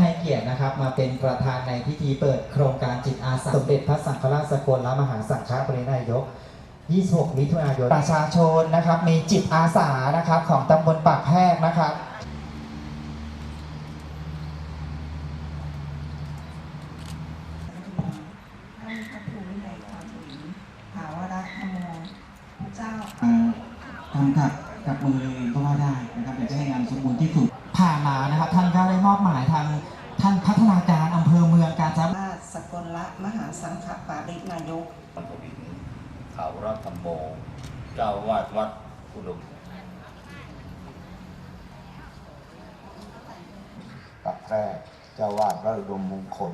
ให้เกียรตินะครับมาเป็นประธานในพิธีเปิดโครงการจิตอาสาสมเด็จพระสังฆราชสกลและมหาสังฆปรินายก 26 มิถุนายน ประชาชนนะครับ มีจิตอาสานะครับของตำบลปากแพรกนะครับท่านพระครูวินัยทองหลินภาวรัตธรรมโมพระเจ้าอ่าทำกับกับมือเลยก็ว่าได้นะครับอยากจะให้งานสมบูรณ์ที่สุดผ่านมานะครับท่านก็ได้มอบหมายทาง ท่านพัฒนาการอำเภอเมืองกาญจนบุรีราชสกลละมหาสังฆปารินายกปัทวินขาวรัตมโม เจ้าวาดวัดอุดมปักแรกเจ้าวาดพระอุดมมงคล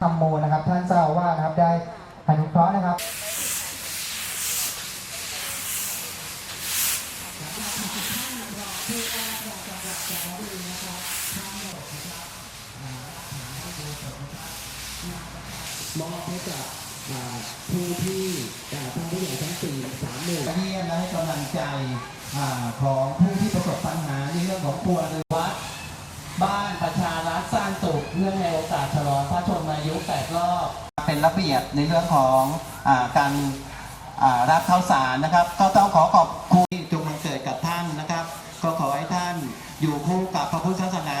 ธรรมโมนะครับ ท่านเจ้าอาวาสนะครับได้อนุเคราะห์นะครับ มอบให้กับผู้ที่อ่าทำผู้ใหญ่ทั้งสี่สามหมู่เยี่ยมและให้กำลังใจอของผู้ที่ประสบปัญหาในเรื่องของครัวเรือนวัด บ้านประชารัฐสร้างสุขเรื่องในโอกาสฉลองพระชนมายุแปดรอบเป็นระเบียบในเรื่องของอการรับข้าวสารนะครับ ก็ต้องขอขอบคุณจงบังเกิดกับท่านนะครับ ก็ขอให้ท่านอยู่คู่กับพระพุทธศาสนา